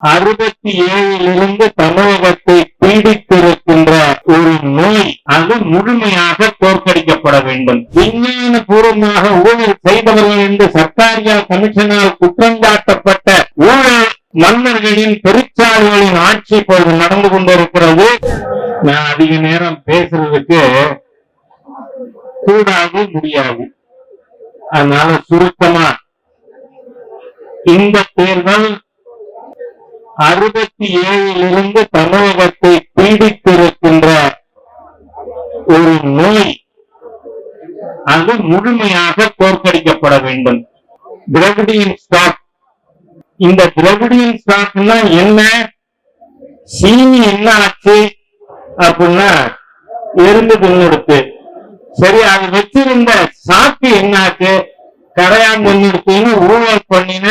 அறுபத்தி ஏழிலிருந்து தமிழகத்தை பீடித்திருக்கின்ற ஒரு நோய் அது முழுமையாக தோற்கடிக்கப்பட வேண்டும். விஞ்ஞான பூர்வமாக ஊழல் செய்தவர்கள் என்று சர்க்காரியா கமிஷனால் குற்றஞ்சாட்டப்பட்ட ஊழல் மன்னர்களின் பெருச்சாளிகளின் ஆட்சி இப்பொழுது நடந்து கொண்டிருக்கிறது. நான் அதிக நேரம் பேசுறதுக்கு கூடாது முடியாது அதனால சுருக்கமா இந்த தேர்தல் அறுபத்தி ஏழிலிருந்து தமிழகத்தை பீடித்திருக்கின்ற ஒரு நோய். அது முழுமையாக தோற்கடிக்கப்பட வேண்டும். திரவிடியன் ஸ்டாக் இந்த திரவிடியன் ஸ்டாக்னா என்ன? சீனி என்ன ஆச்சு? அப்படின்னா எறும்பு தின்னுடுத்து சரி அது வச்சிருந்த சாக்கு என்ன ஆச்சு கரையான் தின்னுடுத்துன்னு ஊழல் பண்ணின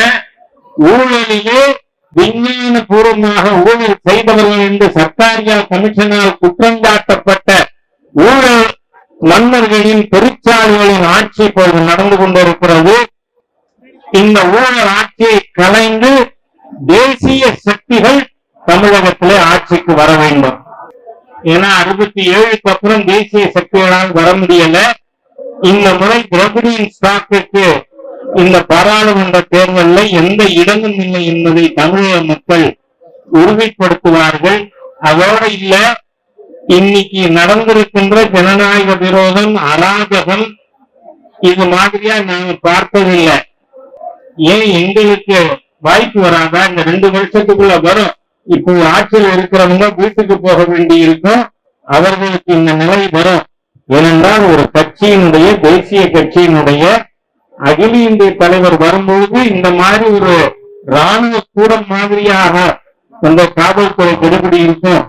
ஊழலிலே விஞ்ஞான பூர்வமாக ஊழல் செய்தவர்கள் என்று சர்க்காரியா கமிஷனால் குற்றம் சாட்டப்பட்ட ஊழல் மன்னர்களின் பெருச்சாளிகளின் ஆட்சி இப்பொழுது நடந்து கொண்டிருக்கிறது. இந்த ஊழல் ஆட்சியை கலைந்து தேசிய சக்திகள் தமிழகத்திலே ஆட்சிக்கு வர வேண்டும். ஏன்னா அறுபத்தி ஏழுக்கு அப்புறம் தேசிய சக்திகளால் வர முடியல. இந்த முறை திரௌபதியின் ஸ்டாக்குக்கு இந்த பாராளுமன்ற தேர்தலில் எந்த இடமும் இல்லை என்பதை தமிழக மக்கள் உறுதிப்படுத்துவார்கள். அதோட இல்ல இன்னைக்கு நடந்திருக்கின்ற ஜனநாயக விரோதம் அராஜகம் இது மாதிரியா நாங்க பார்த்ததில்லை. ஏன் எங்களுக்கு வாய்ப்பு வராதா? இந்த ரெண்டு வருஷத்துக்குள்ள வரும். இப்போ ஆட்சியில் இருக்கிறவங்க வீட்டுக்கு போக வேண்டி இருக்கும் அவர்களுக்கு இந்த நிலை வரும். ஏனென்றால் ஒரு கட்சியினுடைய தேசிய கட்சியினுடைய அகில இந்திய தலைவர் வரும்பொழுது இந்த மாதிரி ஒரு ராணுவ கூடம் மாதிரியாக அந்த காவல்துறை கெடுபிடி இருக்கும்.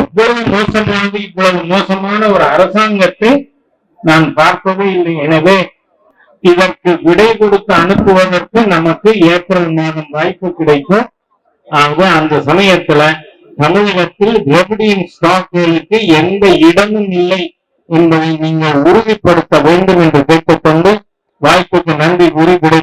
எவ்வளவு மோசமானது இவ்வளவு மோசமான ஒரு அரசாங்கத்தை நான் பார்த்ததே இல்லை. எனவே இதற்கு விடை கொடுத்து அனுப்புவதற்கு நமக்கு ஏப்ரல் மாதம் வாய்ப்பு கிடைக்கும். ஆக அந்த சமயத்துல தமிழகத்தில் திரவிடியன் ஸ்டாக்குகளுக்கு எந்த இடமும் இல்லை என்பதை நீங்கள் உறுதிப்படுத்த வேண்டும் என்று கேட்டுக்கொண்டு वाई को नंदी बुरी बुढ़े